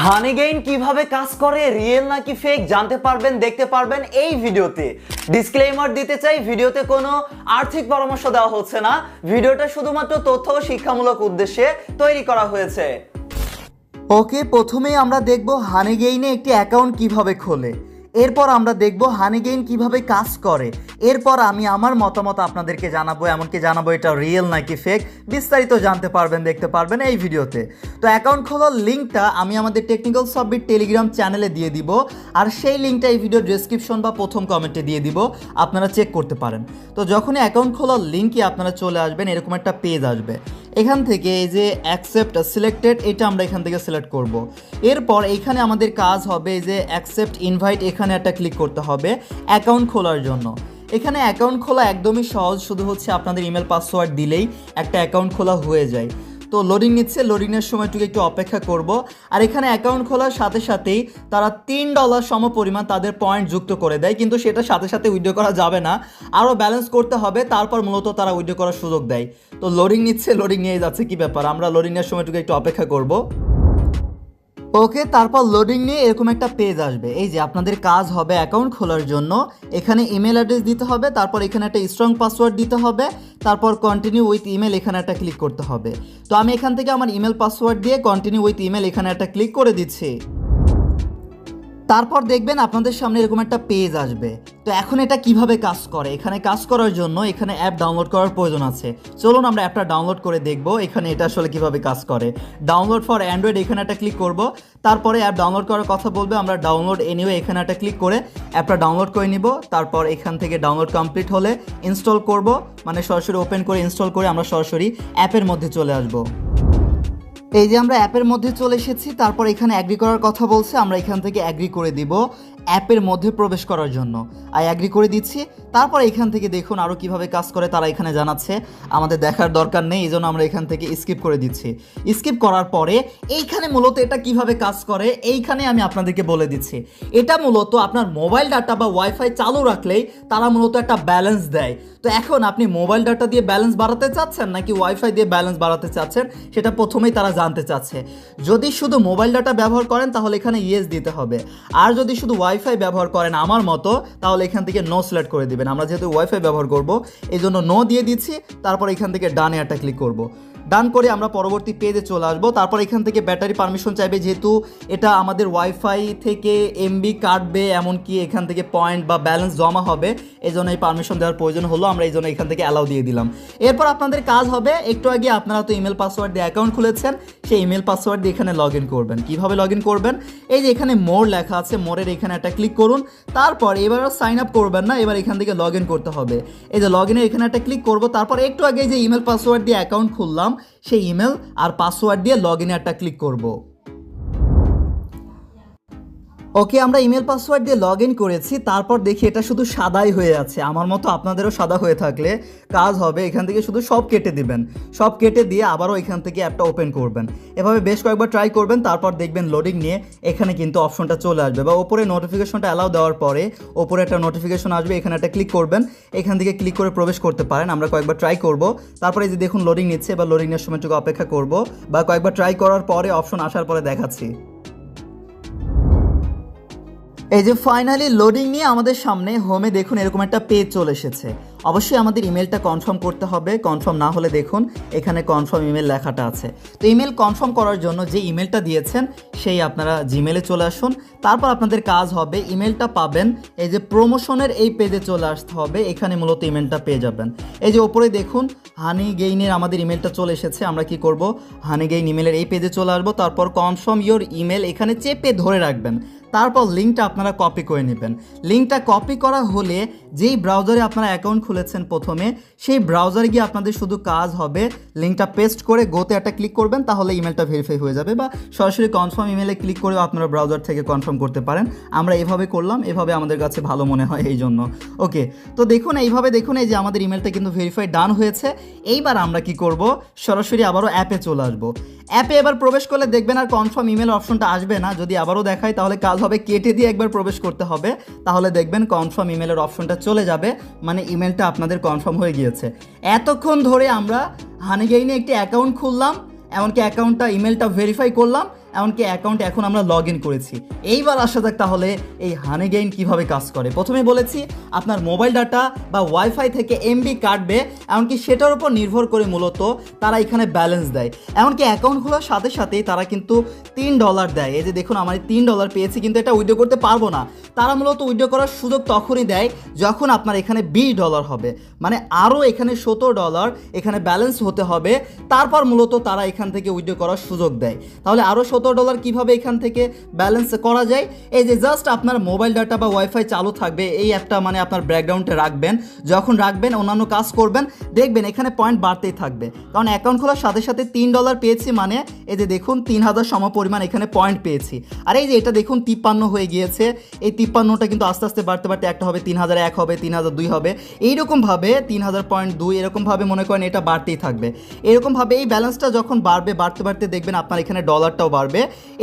হানিগেইন কীভাবে কাজ করে? রিয়েল নাকি ফেক জানতে পারবেন, দেখতে পারবেন এই ভিডিওতে। ডিসক্লেমার দিতে চাই, ভিডিওতে কোনো আর্থিক পরামর্শ দেওয়া হচ্ছে না। ভিডিওটা শুধুমাত্র তথ্য ও শিক্ষামূলক উদ্দেশ্যে তৈরি করা হয়েছে। ওকে, প্রথমেই আমরা দেখব হানিগেইনে একটি অ্যাকাউন্ট কীভাবে খোলে। এরপর আমরা দেখব হানিগেইন কীভাবে কাজ করে। এরপর আমি আমার মতামত আপনাদেরকে জানাব, এমনকি জানাব এটা রিয়েল নাকি ফেক বিস্তারিত জানতে পারবেন, দেখতে পারবেন এই ভিডিওতে। তো অ্যাকাউন্ট খোলার লিঙ্কটা আমি আমাদের টেকনিক্যাল সাবমিট টেলিগ্রাম চ্যানেলে দিয়ে দিব, আর সেই লিঙ্কটা এই ভিডিও ডেসক্রিপশন বা প্রথম কমেন্টে দিয়ে দিব, আপনারা চেক করতে পারেন। তো যখনই অ্যাকাউন্ট খোলার লিঙ্কে আপনারা চলে আসবেন, এরকম একটা পেজ আসবে। এখান থেকে এই যে অ্যাকসেপ্ট সিলেক্টেড এটা আমরা এখান থেকে সিলেক্ট করব। এরপর এখানে আমাদের কাজ হবে যে অ্যাকসেপ্ট ইনভাইট এখানে একটা ক্লিক করতে হবে অ্যাকাউন্ট খোলার জন্য। এখানে অ্যাকাউন্ট খোলা একদমই সহজ, শুধু হচ্ছে আপনাদের ইমেল পাসওয়ার্ড দিলেই একটা অ্যাকাউন্ট খোলা হয়ে যায়। তো লোডিং নিচ্ছে লোডিংয়ের সময়টুকু একটু অপেক্ষা করব। আর এখানে অ্যাকাউন্ট খোলার সাথে সাথেই তারা তিন ডলার সম পরিমাণ তাদের পয়েন্ট যুক্ত করে দেয়, কিন্তু সেটা সাথে সাথে উইড্রো করা যাবে না। আরও ব্যালেন্স করতে হবে, তারপর মূলত তারা উইড্রো করার সুযোগ দেয়। তো লোডিং নিচ্ছে লোডিং নিয়ে যাচ্ছে কি ব্যাপার? আমরা লোডিংয়ের সময়টুকু একটু অপেক্ষা করব। ওকে, তারপর লোডিং নিয়ে এরকম একটা পেজ আসবে। এই যে আপনাদের কাজ হবে অ্যাকাউন্ট খোলার জন্য। এখানে ইমেল অ্যাড্রেস দিতে হবে, তারপর এখানে একটা স্ট্রং পাসওয়ার্ড দিতে হবে, তারপর কন্টিনিউ উইথ ইমেল এখানে একটা ক্লিক করতে হবে। তো আমি এখান থেকে আমার ইমেল পাসওয়ার্ড দিয়ে কন্টিনিউ উইথ ইমেল এখানে একটা ক্লিক করে দিচ্ছি। তারপর দেখবেন আপনাদের সামনে এরকম একটা পেজ আসবে। তো এখন এটা কীভাবে কাজ করে? এখানে কাজ করার জন্য এখানে অ্যাপ ডাউনলোড করার প্রয়োজন আছে। চলুন আমরা অ্যাপটা ডাউনলোড করে দেখব এখানে এটা আসলে কীভাবে কাজ করে। ডাউনলোড ফর অ্যান্ড্রয়েড এখানে একটা ক্লিক করব। তারপরে অ্যাপ ডাউনলোড করার কথা বলবে, আমরা ডাউনলোড এনিওয়ে এখানে একটা ক্লিক করে অ্যাপটা ডাউনলোড করে নিব। তারপর এখান থেকে ডাউনলোড কমপ্লিট হলে ইনস্টল করব। মানে সরাসরি ওপেন করে ইনস্টল করে আমরা সরাসরি অ্যাপের মধ্যে চলে আসব। এই যে আমরা অ্যাপের মধ্যে চলে এসেছি, তারপর এখানে অ্যাগ্রি করার কথা বলছে, আমরা এখান থেকে অ্যাগ্রি করে দিব। অ্যাপের মধ্যে প্রবেশ করার জন্য। আই অ্যাগ্রি করে দিচ্ছি। তারপর এখান থেকে দেখুন আরও কীভাবে কাজ করে তারা এখানে জানাচ্ছে। আমাদের দেখার দরকার নেই এই জন্য আমরা এখান থেকে স্কিপ করে দিচ্ছি। স্কিপ করার পরে এইখানে মূলত এটা কীভাবে কাজ করে, এইখানে আমি আপনাদেরকে বলে দিচ্ছি। এটা মূলত আপনার মোবাইল ডাটা বা ওয়াইফাই চালু রাখলেই তারা মূলত একটা ব্যালেন্স দেয়। তো এখন আপনি মোবাইল ডাটা দিয়ে ব্যালেন্স বাড়াতে চাচ্ছেন নাকি ওয়াইফাই দিয়ে ব্যালেন্স বাড়াতে চাচ্ছেন, সেটা প্রথমেই তারা জানতে চাচ্ছে। যদি শুধু মোবাইল ডাটা ব্যবহার করেন তাহলে এখানে ইয়েস দিতে হবে। আর যদি শুধু ওয়াইফাই ব্যবহার করেন আমার মতো, তাহলে এখান থেকে নো সিলেক্ট করে দিবেন। আমরা যেহেতু ওয়াইফাই ব্যবহার করব, এই জন্য নো দিয়ে দিচ্ছি, তারপর এখান থেকে ডানে একটা ক্লিক করব। ডান করে আমরা পরবর্তী পেজে চলে আসব। তারপর এখান থেকে ব্যাটারি পারমিশন চাইবে, যেহেতু এটা আমাদের ওয়াইফাই থেকে এমবি কাটবে, এমনকি এখান থেকে পয়েন্ট বা ব্যালেন্স জমা হবে এই জন্য এই পারমিশন দেওয়ার প্রয়োজন হলো, আমরা এই জন্য এখান থেকে অ্যালাউ দিয়ে দিলাম। এরপর আপনাদের কাজ হবে, একটু আগে আপনারা তো ইমেল পাসওয়ার্ড দিয়ে অ্যাকাউন্ট খুলেছেন সেই ইমেল পাসওয়ার্ড দিয়ে এখানে লগ ইন করবেন। কীভাবে লগ ইন করবেন? এই যে এখানে মোর লেখা আছে মোরের এখানে একটা ক্লিক করুন। তারপর এবার সাইন আপ করবেন না, এবার এখান থেকে লগ ইন করতে হবে। এই যে লগ ইনের এখানে একটা ক্লিক করব, তারপর একটু আগে যে ইমেল পাসওয়ার্ড দিয়ে অ্যাকাউন্ট খুললাম, সেই ইমেল আর পাসওয়ার্ড দিয়ে লগ ইনে একটা ক্লিক করব। ওকে, আমরা ইমেল পাসওয়ার্ড দিয়ে লগ ইন করেছি, তারপর দেখি এটা শুধু সাদাই হয়ে আছে। আমার মতো আপনাদেরও সাদা হয়ে থাকলে কাজ হবে, এখান থেকে শুধু সব কেটে দিবেন। সব কেটে দিয়ে আবারও এখান থেকে অ্যাপটা ওপেন করবেন। এভাবে বেশ কয়েকবার ট্রাই করবেন, তারপর দেখবেন লোডিং নিয়ে এখানে কিন্তু অপশনটা চলে আসবে বা ওপরে নোটিফিকেশনটা অ্যালাউ দেওয়ার পরে ওপরে একটা নোটিফিকেশন আসবে, এখানে একটা ক্লিক করবেন। এখান থেকে ক্লিক করে প্রবেশ করতে পারেন, আমরা কয়েকবার ট্রাই করব। তারপরে যে দেখুন লোডিং নিচ্ছে বা লোডিংয়ের সময়টুকু অপেক্ষা করব বা কয়েকবার ট্রাই করার পরে অপশন আসার পরে দেখাচ্ছি। এই যে ফাইনালি লোডিং নিয়ে আমাদের সামনে হোমে দেখুন এরকম একটা পেজ চলে এসেছে। অবশ্যই আমাদের ইমেলটা কনফার্ম করতে হবে কনফার্ম না হলে দেখুন এখানে কনফার্ম ইমেল লেখাটা আছে। তো ইমেল কনফার্ম করার জন্য যে ইমেলটা দিয়েছেন, সেই আপনারা জিমেলে চলে আসুন। তারপর আপনাদের কাজ হবে ইমেলটা পাবেন, এই যে প্রমোশনের এই পেজে চলে আসতে হবে, এখানে মূলত ইমেলটা পেয়ে যাবেন। এই যে ওপরে দেখুন হানি গেইনের আমাদের ইমেলটা চলে এসেছে, আমরা কি করব? হানি গেইন ইমেলের এই পেজে চলে আসব, তারপর কনফার্ম ইওর ইমেল এখানে চেপে ধরে রাখবেন। তারপর লিঙ্কটা আপনারা কপি করে নেবেন। লিঙ্কটা কপি করা হলে যেই ব্রাউজারে আপনারা অ্যাকাউন্ট খুলেছেন প্রথমে, সেই ব্রাউজারে গিয়ে আপনাদের শুধু কাজ হবে লিঙ্কটা পেস্ট করে গোতে একটা ক্লিক করবেন, তাহলে ইমেলটা ভেরিফাই হয়ে যাবে বা সরাসরি কনফার্ম ইমেলে ক্লিক করেও আপনারা ব্রাউজার থেকে কনফার্ম করতে পারেন। আমরা এভাবে করলাম, এভাবে আমাদের কাছে ভালো মনে হয় এই জন্য। ওকে, তো দেখুন, এইভাবে দেখুন, এই যে আমাদের ইমেলটা কিন্তু ভেরিফাই ডান হয়েছে। এইবার আমরা কি করব? সরাসরি আবারও অ্যাপে চলে আসব। অ্যাপে এবার প্রবেশ করলে দেখবেন আর কনফার্ম ইমেল অপশনটা আসবে না। যদি আবারও দেখায় তাহলে কাজ হবে কেটে দিয়ে একবার প্রবেশ করতে হবে, তাহলে দেখবেন কনফার্ম ইমেলের অপশনটা চলে যাবে মানে ইমেলটা আপনাদের কনফার্ম হয়ে গিয়েছে। এতক্ষণ ধরে আমরা হানিগেইনে একটি অ্যাকাউন্ট খুললাম, এমনকি অ্যাকাউন্টটা ইমেলটা ভেরিফাই করলাম এমনকি অ্যাকাউন্টে এখন আমরা লগ ইন করেছি। এইবার আসা যাক তাহলে এই হানি গেইন কীভাবে কাজ করে। প্রথমে বলেছি, আপনার মোবাইল ডাটা বা ওয়াইফাই থেকে এমবি কাটবে, এমনকি সেটার উপর নির্ভর করে মূলত তারা এখানে ব্যালেন্স দেয়। এমনকি অ্যাকাউন্ট খোলার সাথে সাথেই তারা কিন্তু তিন ডলার দেয়। এই যে দেখুন আমার তিন ডলার পেয়েছি, কিন্তু এটা উইড্রো করতে পারব না। তারা মূলত উইড্রো করার সুযোগ তখনই দেয় যখন আপনার এখানে বিশ ডলার হবে। মানে আরও এখানে সতেরো ডলার এখানে ব্যালেন্স হতে হবে। তারপর মূলত তারা এখান থেকে উইড্রো করার সুযোগ দেয়। তাহলে আরও সতেরো ডলার কীভাবে এখান থেকে ব্যালেন্স করা যায়? এই যে জাস্ট আপনার মোবাইল ডাটা বা ওয়াইফাই চালু থাকবে, এই অ্যাপটা মানে আপনার ব্যাকগ্রাউন্ডে রাখবেন। যখন রাখবেন, অন্যান্য কাজ করবেন, দেখবেন এখানে পয়েন্ট বাড়তেই থাকবে। কারণ অ্যাকাউন্ট খোলার সাথে সাথে তিন ডলার পেয়েছি মানে এই যে দেখুন, তিন হাজার সম পরিমাণ এখানে পয়েন্ট পেয়েছি। আর এই যে এটা দেখুন, তিপ্পান্ন হয়ে গিয়েছে। এই তিপ্পান্নটা কিন্তু আস্তে আস্তে বাড়তে বাড়তে একটা হবে, তিন হাজার এক হবে, তিন হাজার দুই হবে। এইরকমভাবে তিন হাজার পয়েন্ট দুই, এরকমভাবে মনে করেন এটা বাড়তেই থাকবে। এরকমভাবে এই ব্যালেন্সটা যখন বাড়বে, বাড়তে বাড়তে দেখবেন আপনার এখানে ডলারটাও বাড়বে।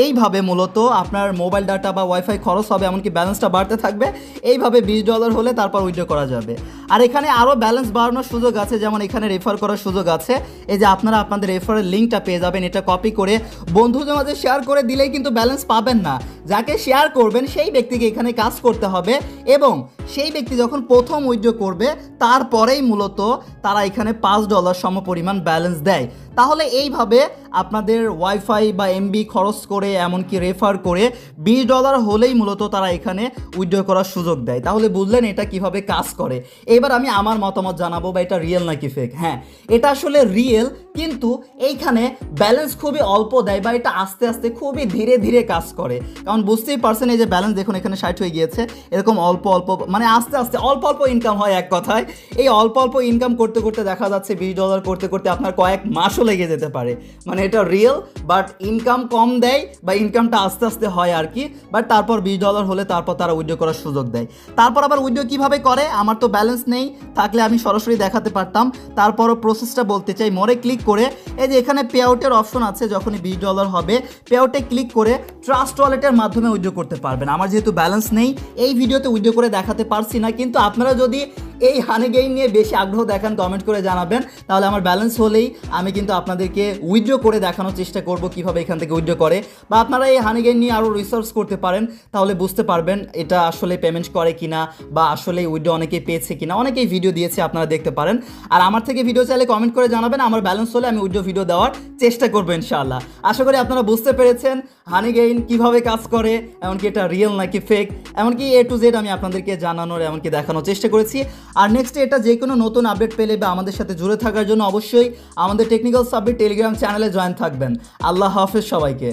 এইভাবে মূলত আপনার মোবাইল ডাটা বা ওয়াইফাই খরচ হবে, এমনকি ব্যালেন্সটা বাড়তে থাকবে। এইভাবে বিশ ডলার হলে তারপর উইথড্র করা যাবে। আর এখানে আরও ব্যালেন্স বাড়ানোর সুযোগ আছে, যেমন এখানে রেফার করার সুযোগ আছে। এই যে আপনারা আপনাদের রেফারের লিঙ্কটা পেয়ে যাবেন, এটা কপি করে বন্ধুদের মাঝে শেয়ার করে দিলেই কিন্তু ব্যালেন্স পাবেন না। যাকে শেয়ার করবেন, সেই ব্যক্তিকে এখানে কাজ করতে হবে এবং সেই ব্যক্তি যখন প্রথম উইথড্র করবে, তারপরেই মূলত তারা এখানে পাঁচ ডলার সম পরিমাণ ব্যালেন্স দেয়। তাহলে এইভাবে আপনাদের ওয়াইফাই বা এমবি খরচ করে, এমনকি রেফার করে বিশ ডলার হলেই মূলত তারা এখানে উইথড্র করার সুযোগ দেয়। তাহলে বুঝলেন এটা কীভাবে কাজ করে। এবার আমি আমার মতামত জানাব, বা এটা রিয়েল নাকি ফেক হ্যাঁ এটা আসলে রিয়েল কিন্তু এইখানে ব্যালেন্স খুবই অল্প দেয়, বা এটা আস্তে আস্তে খুবই ধীরে ধীরে কাজ করে। কারণ বুঝতেই পারছেন এই যে ব্যালেন্স দেখুন এখানে ষাট হয়ে গিয়েছে, এরকম অল্প অল্প মানে আস্তে আস্তে অল্প অল্প ইনকাম হয় এক কথায়। এই অল্প অল্প ইনকাম করতে করতে দেখা যাচ্ছে বিশ ডলার করতে করতে আপনার কয়েক মাসও লেগে যেতে পারে। মানে এটা রিয়েল বাট ইনকাম কম দেয় বা ইনকামটা আস্তে আস্তে হয় আর কি বাট তারপর বিশ ডলার হলে তারপর তারা উইড্রো করার সুযোগ দেয়। তারপর আবার উইড্রো কীভাবে করে? আমার তো ব্যালেন্স নেই, থাকলে আমি সরাসরি দেখাতে পারতাম। তারপরও প্রসেসটা বলতে চাই মোরে ক্লিক করে, এই যে এখানে পে আউটের অপশন আছে, যখনই বিশ ডলার হবে পে আউটে ক্লিক করে ট্রাস্ট ওয়ালেটের মাধ্যমে উইড্রো করতে পারবেন। আমার যেহেতু ব্যালেন্স নেই, এই ভিডিওতে উইড্রো করে দেখাতে পারছি না, কিন্তু আপনারা যদি এই হানি গেইন নিয়ে বেশি আগ্রহ দেখান কমেন্ট করে জানাবেন। তাহলে আমার ব্যালেন্স হলেই আমি কিন্তু আপনাদেরকে উইথড্র করে দেখানোর চেষ্টা করব কীভাবে এখান থেকে উইথড্র করে। বা আপনারা এই হানি গেইন নিয়ে আরও রিসার্চ করতে পারেন, তাহলে বুঝতে পারবেন এটা আসলে পেমেন্ট করে কিনা বা আসলে উইথড্র অনেকেই পেয়েছে কিনা। অনেকেই ভিডিও দিয়েছে, আপনারা দেখতে পারেন। আর আমার থেকে ভিডিও চাইলে কমেন্ট করে জানাবেন, আমার ব্যালেন্স হলে আমি উইথড্র ভিডিও দেওয়ার চেষ্টা করব ইনশাআল্লাহ। আশা করি আপনারা বুঝতে পেরেছেন। হানি গেইন কীভাবে কাজ করে, এমনকি এটা রিয়েল নাকি ফেক এমনকি এ টু জেড আমি আপনাদেরকে জানানোর, এমনকি দেখানোর চেষ্টা করেছি। আর নেক্সট এটা যে কোনো নতুন আপডেট পেলে বা আমাদের সাথে জুড়ে থাকার জন্য অবশ্যই আমাদের টেকনিক্যাল সাবমিট টেলিগ্রাম চ্যানেলে জয়েন থাকবেন। আল্লাহ হাফেজ সবাইকে।